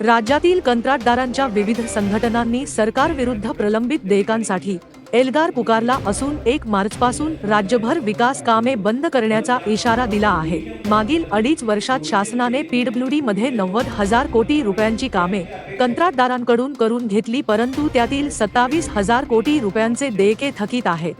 राज्यातील कंत्राटदारांच्या विविध संघटनांनी सरकारविरुद्ध प्रलंबित देयकांसाठी एल्गार पुकारला असून एक मार्चपासून राज्यभर विकास कामे बंद करण्याचा इशारा दिला आहे. मागील अडीच वर्षात शासनाने पीडब्ल्यूडी मध्ये नव्वद हजार कोटी रुपयांची कामे कंत्राटदारांकडून करून घेतली परंतु त्यातील सत्तावीस हजार कोटी रुपयांचे देयके थकीत आहे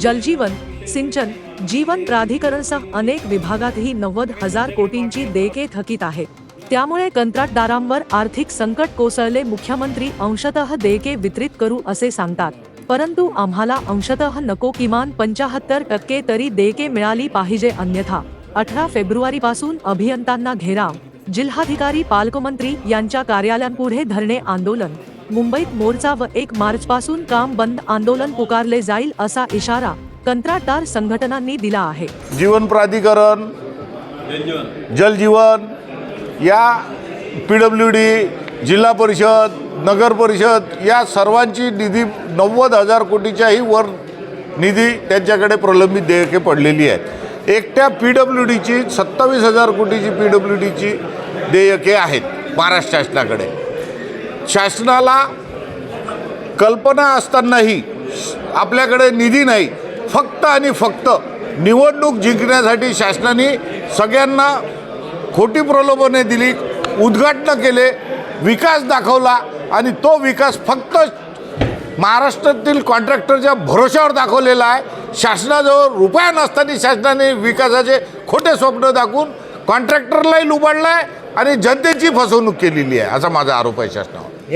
जलजीवन सिंचन जीवन प्राधिकरणसह अनेक विभागातही नव्वद हजार कोटींची देयके थकीत आहेत. त्यामुळे कंत्राटदारांवर आर्थिक संकट कोसळले मुख्यमंत्री अंशतः देयके वितरित करू असे सांगतात. परंतु आम्हाला अंशतः नको किमान पंचाहत्तर टक्के तरी देयके मिळाली पाहिजे अन्यथा अठरा फेब्रुवारीपासून अभियंत्यांना घेराव. जिल्हाधिकारी पालकमंत्री यांच्या कार्यालयांपुढे धरणे आंदोलन. मुंबईत मोर्चा व एक मार्च पासून काम बंद आंदोलन पुकारले जाईल असा इशारा कंत्राटदार संघटनांनी दिला आहे. जीवन प्राधिकरण जलजीवन या पी डब्ल्यू डी जिल्हा परिषद नगर परिषद या सर्वांची निधी नव्वद हजार कोटीच्याही वर निधी त्यांच्याकडे प्रलंबित देयके पडलेली आहेत. एकट्या पी डब्ल्यू डीची सत्तावीस हजार कोटीची पी डब्ल्यू डीची देयके आहेत महाराष्ट्र शासनाकडे. शासनाला कल्पना असतानाही आपल्याकडे निधी नाही फक्त आणि फक्त निवडणूक जिंकण्यासाठी शासनाने सगळ्यांना खोटी प्रलोभने दिली उद्घाटनं केले विकास दाखवला आणि तो विकास फक्त महाराष्ट्रातील कॉन्ट्रॅक्टरच्या भरोश्यावर दाखवलेला आहे. शासनाजवळ रुपया नसताना शासनाने विकासाचे खोटे स्वप्न दाखवून कॉन्ट्रॅक्टरलाही लुबाडलं आहे आणि जनतेची फसवणूक केलेली आहे असा माझा आरोप आहे शासनावर.